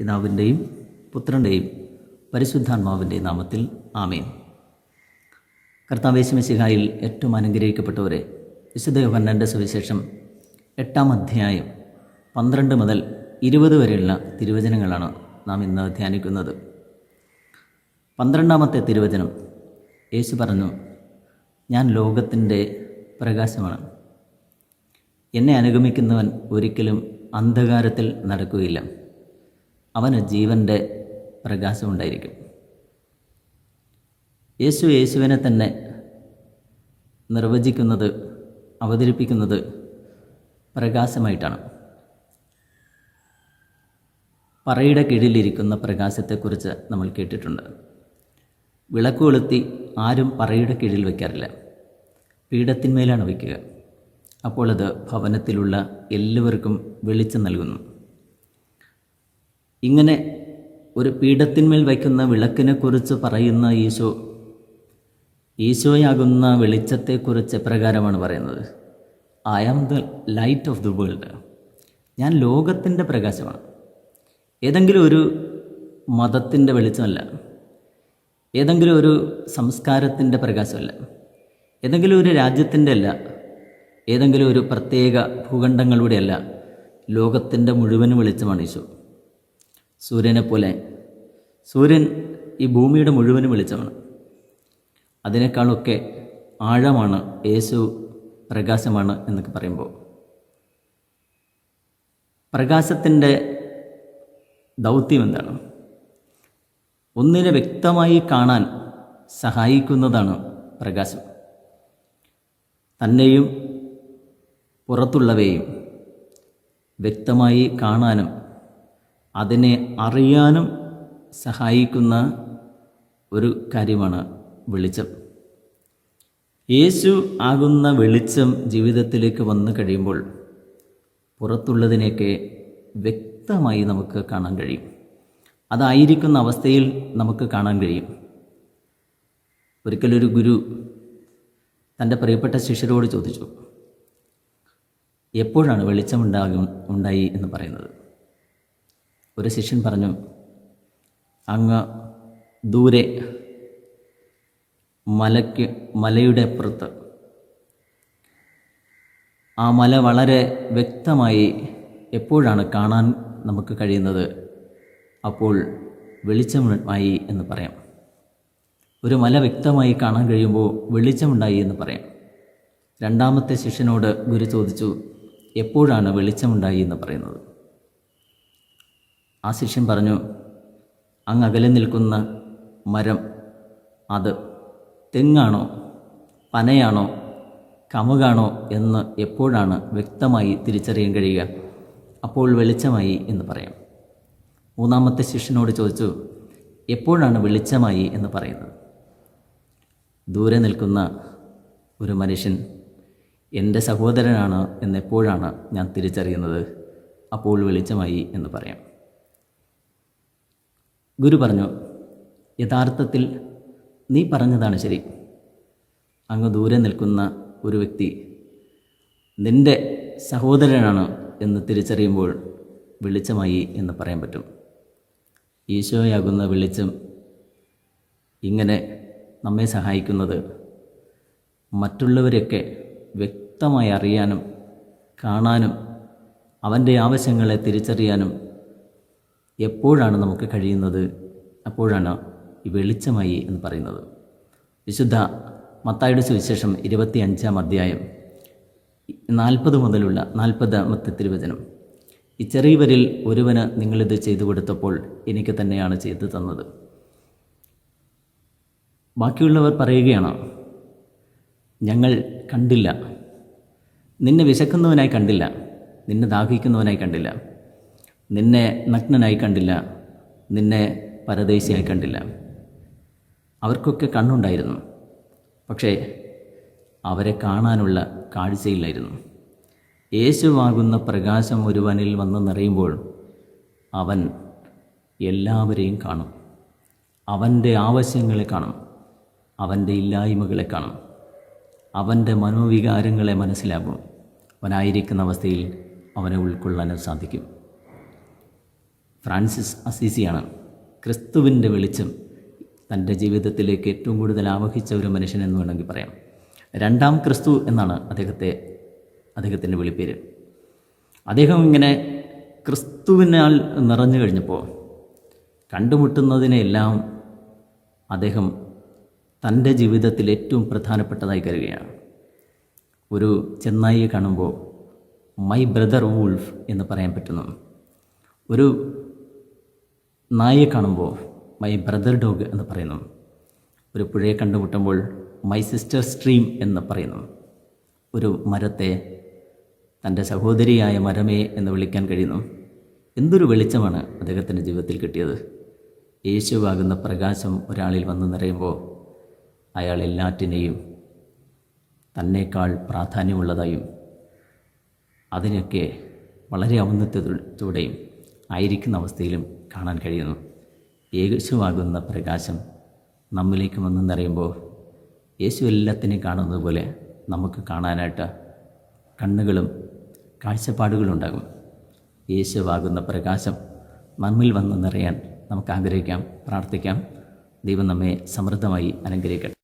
പിതാവിന്റെയും പുത്രന്റെയും പരിശുദ്ധാത്മാവിന്റെയും നാമത്തിൽ ആമേൻ. കർത്താവേശമിശിഹായിൽ ഏറ്റവും അനുഗ്രഹിക്കപ്പെട്ടവരെ വിശുദ്ധ യോഹന്നാന്റെ സുവിശേഷം എട്ടാം അധ്യായം പന്ത്രണ്ട് മുതൽ ഇരുപത് വരെയുള്ള തിരുവചനങ്ങളാണ് നാം ഇന്ന് ധ്യാനിക്കുന്നത്. പന്ത്രണ്ടാമത്തെ തിരുവചനം യേശു പറഞ്ഞു ഞാൻ ലോകത്തിന്റെ പ്രകാശമാണ്. എന്നെ അനുഗമിക്കുന്നവൻ ഒരിക്കലും അന്ധകാരത്തിൽ നടക്കുകയില്ല. അവന് ജീവന്റെ പ്രകാശമുണ്ടായിരിക്കും യേശു യേശുവിനെ തന്നെ നിർവചിക്കുന്നത് അവതരിപ്പിക്കുന്നത് പ്രകാശമായിട്ടാണ്. പറയുടെ കീഴിലിരിക്കുന്ന പ്രകാശത്തെക്കുറിച്ച് നമ്മൾ കേട്ടിട്ടുണ്ട്. വിളക്ക് കൊളുത്തി ആരും പറയുടെ കീഴിൽ വയ്ക്കാറില്ല. പീഠത്തിന്മേലാണ് വയ്ക്കുക. അപ്പോൾ അത് ഭവനത്തിലുള്ള എല്ലാവർക്കും വെളിച്ചം നൽകുന്നു. ഇങ്ങനെ ഒരു പീഠത്തിന്മേൽ വയ്ക്കുന്ന വിളക്കിനെക്കുറിച്ച് പറയുന്ന ഈശോ ഈശോയാകുന്ന വെളിച്ചത്തെക്കുറിച്ച് പ്രകാരമാണ് പറയുന്നത്? I am the light of the world. ഞാൻ ലോകത്തിന്റെ പ്രകാശമാണ്. ഏതെങ്കിലും ഒരു മതത്തിന്റെ വെളിച്ചമല്ല. ഏതെങ്കിലും ഒരു സംസ്കാരത്തിന്റെ പ്രകാശമല്ല. ഏതെങ്കിലും ഒരു രാജ്യത്തിന്റെ അല്ല. ഏതെങ്കിലും ഒരു പ്രത്യേക ഭൂഖണ്ഡങ്ങളുടെ അല്ല. ലോകത്തിന്റെ മുഴുവനും വെളിച്ചമാണ് ഈശോ. സൂര്യനെ പോലെ. സൂര്യൻ ഈ ഭൂമിയുടെ മുഴുവനും വെളിച്ചമാണ്. അതിനേക്കാളൊക്കെ ആഴമാണ് യേശു പ്രകാശമാണ് എന്നൊക്കെ പറയുമ്പോൾ. പ്രകാശത്തിന്റെ ദൗത്യം എന്താണ്? ഒന്നിനെ വ്യക്തമായി കാണാൻ സഹായിക്കുന്നതാണ് പ്രകാശം. തന്നെയും പുറത്തുള്ളവയും വ്യക്തമായി കാണാനും അതിനെ അറിയാനും സഹായിക്കുന്ന ഒരു കാര്യമാണ് വെളിച്ചം. യേശു ആകുന്ന വെളിച്ചം ജീവിതത്തിലേക്ക് വന്നു കഴിയുമ്പോൾ പുറത്തുള്ളതിനെയൊക്കെ വ്യക്തമായി നമുക്ക് കാണാൻ കഴിയും. അതായിരിക്കുന്ന അവസ്ഥയിൽ നമുക്ക് കാണാൻ കഴിയും. ഒരിക്കലൊരു ഗുരു തന്റെ പ്രിയപ്പെട്ട ശിഷ്യരോട് ചോദിച്ചു എപ്പോഴാണ് വെളിച്ചമുണ്ടാകും ഉണ്ടായി എന്ന് പറയുന്നത്? ഒരു ശിഷ്യൻ പറഞ്ഞു അങ്ങ് ദൂരെ മലയ്ക്ക് മലയുടെ അപ്പുറത്ത് ആ മല വളരെ വ്യക്തമായി എപ്പോഴാണ് കാണാൻ നമുക്ക് കഴിയുന്നത്? അപ്പോൾ വെളിച്ചമായി എന്ന് പറയാം. ഒരു മല വ്യക്തമായി കാണാൻ കഴിയുമ്പോൾ വെളിച്ചമുണ്ടായി എന്ന് പറയാം. രണ്ടാമത്തെ ശിഷ്യനോട് ഗുരു ചോദിച്ചു എപ്പോഴാണ് വെളിച്ചമുണ്ടായി എന്ന് പറയുന്നത്? ആ ശിഷ്യൻ പറഞ്ഞു അങ്ങ് അകലെ നിൽക്കുന്ന മരം അത് തെങ്ങാണോ പനയാണോ കമുകാണോ എന്ന് എപ്പോഴാണ് വ്യക്തമായി തിരിച്ചറിയാൻ കഴിയുക? അപ്പോൾ വെളിച്ചമായി എന്ന് പറയാം. മൂന്നാമത്തെ ശിഷ്യനോട് ചോദിച്ചു എപ്പോഴാണ് വെളിച്ചമായി എന്ന് പറയുന്നത്? ദൂരെ നിൽക്കുന്ന ഒരു മനുഷ്യൻ എന്റെ സഹോദരനാണ് എന്നെപ്പോഴാണ് ഞാൻ തിരിച്ചറിയുന്നത്? അപ്പോൾ വെളിച്ചമായി എന്ന് പറയാം. ഗുരു പറഞ്ഞു യഥാർത്ഥത്തിൽ നീ പറഞ്ഞതാണ് ശരി. അങ്ങ് ദൂരെ നിൽക്കുന്ന ഒരു വ്യക്തി നിന്റെ സഹോദരനാണ് എന്ന് തിരിച്ചറിയുമ്പോൾ വെളിച്ചമായി എന്ന് പറയാൻ പറ്റും. ഈശോയാകുന്ന വെളിച്ചം ഇങ്ങനെ നമ്മെ സഹായിക്കുന്നത് മറ്റുള്ളവരെയൊക്കെ വ്യക്തമായി അറിയാനും കാണാനും അവന്റെ ആവശ്യങ്ങളെ തിരിച്ചറിയാനും എപ്പോഴാണ് നമുക്ക് കഴിയുന്നത്? അപ്പോഴാണ് ഈ വെളിച്ചമായി എന്ന് പറയുന്നത്. വിശുദ്ധ മത്തായുടെ സുവിശേഷം ഇരുപത്തി അഞ്ചാം അധ്യായം നാൽപ്പത് മുതലുള്ള നാൽപ്പതാമത്തെ തിരുവചനം. ഈ ചെറിയവരിൽ ഒരുവന് നിങ്ങളിത് ചെയ്തു കൊടുത്തപ്പോൾ എനിക്ക് തന്നെയാണ് ചെയ്തു തന്നത്. ബാക്കിയുള്ളവർ പറയുകയാണ് ഞങ്ങൾ കണ്ടില്ല. നിന്നെ വിശക്കുന്നവനായി കണ്ടില്ല. നിന്നെ ദാഹിക്കുന്നവനായി കണ്ടില്ല. നിന്നെ നഗ്നനായി കണ്ടില്ല നിന്നെ പരദേശിയായി കണ്ടില്ല. അവർക്കൊക്കെ കണ്ണുണ്ടായിരുന്നു പക്ഷേ അവരെ കാണാനുള്ള കാഴ്ചയില്ലായിരുന്നു. യേശുവാകുന്ന പ്രകാശം ഒരുവനിൽ വന്ന് നിറയുമ്പോൾ അവൻ എല്ലാവരെയും കാണും. അവന്റെ ആവശ്യങ്ങളെ കാണും അവന്റെ ഇല്ലായ്മകളെ കാണും അവന്റെ മനോവികാരങ്ങളെ മനസ്സിലാകും അവനായിരിക്കുന്ന അവസ്ഥയിൽ അവനെ ഉൾക്കൊള്ളാനും സാധിക്കും. ഫ്രാൻസിസ് അസീസിയാണ്. ക്രിസ്തുവിന്റെ വെളിച്ചം തന്റെ ജീവിതത്തിലേക്ക് ഏറ്റവും കൂടുതൽ ആവഹിച്ച ഒരു മനുഷ്യൻ എന്ന് വേണമെങ്കിൽ പറയാം. രണ്ടാം ക്രിസ്തു എന്നാണ് അദ്ദേഹത്തെ അദ്ദേഹത്തിന്റെ വിളിപ്പേര്. അദ്ദേഹം ഇങ്ങനെ ക്രിസ്തുവിനാൽ നിറഞ്ഞു കഴിഞ്ഞപ്പോൾ കണ്ടുമുട്ടുന്നതിനെല്ലാം അദ്ദേഹം തന്റെ ജീവിതത്തിൽ ഏറ്റവും പ്രധാനപ്പെട്ടതായി കരുതുകയാണ്. ഒരു ചെന്നായിയെ കാണുമ്പോൾ മൈ ബ്രദർ വൂൾഫ് എന്ന് പറയാൻ പറ്റുന്നു. ഒരു നായയെ കാണുമ്പോൾ മൈ ബ്രദർ ഡോഗ് എന്ന് പറയുന്നു. ഒരു പുഴയെ കണ്ടുമുട്ടുമ്പോൾ മൈ സിസ്റ്റർ സ്ട്രീം എന്ന് പറയുന്നു. ഒരു മരത്തെ തന്റെ സഹോദരിയായ മരമേ എന്ന് വിളിക്കാൻ കഴിയുന്നു. എന്തൊരു വെളിച്ചമാണ് അദ്ദേഹത്തിന്റെ ജീവിതത്തിൽ കിട്ടിയത്. യേശുവാകുന്ന പ്രകാശം ഒരാളിൽ വന്നു നിറയുമ്പോൾ അയാൾ എല്ലാറ്റിനെയും തന്നേക്കാൾ പ്രാധാന്യമുള്ളതായും അതിനൊക്കെ വളരെ ഔന്നത്യത്തോടെയും ആയിരിക്കുന്ന അവസ്ഥയിലും കാണാൻ കഴിയുന്നു. യേശുവാകുന്ന പ്രകാശം നമ്മിലേക്ക് വന്ന് നിറയുമ്പോൾ യേശു എല്ലാത്തിനെയും കാണുന്നത് പോലെ നമുക്ക് കാണാനായിട്ട് കണ്ണുകളും കാഴ്ചപ്പാടുകളും ഉണ്ടാകും. യേശുവാകുന്ന പ്രകാശം നമ്മിൽ വന്ന് നിറയാൻ നമുക്ക് ആഗ്രഹിക്കാം പ്രാർത്ഥിക്കാം. ദൈവം നമ്മെ സമൃദ്ധമായി അനുഗ്രഹിക്കട്ടെ.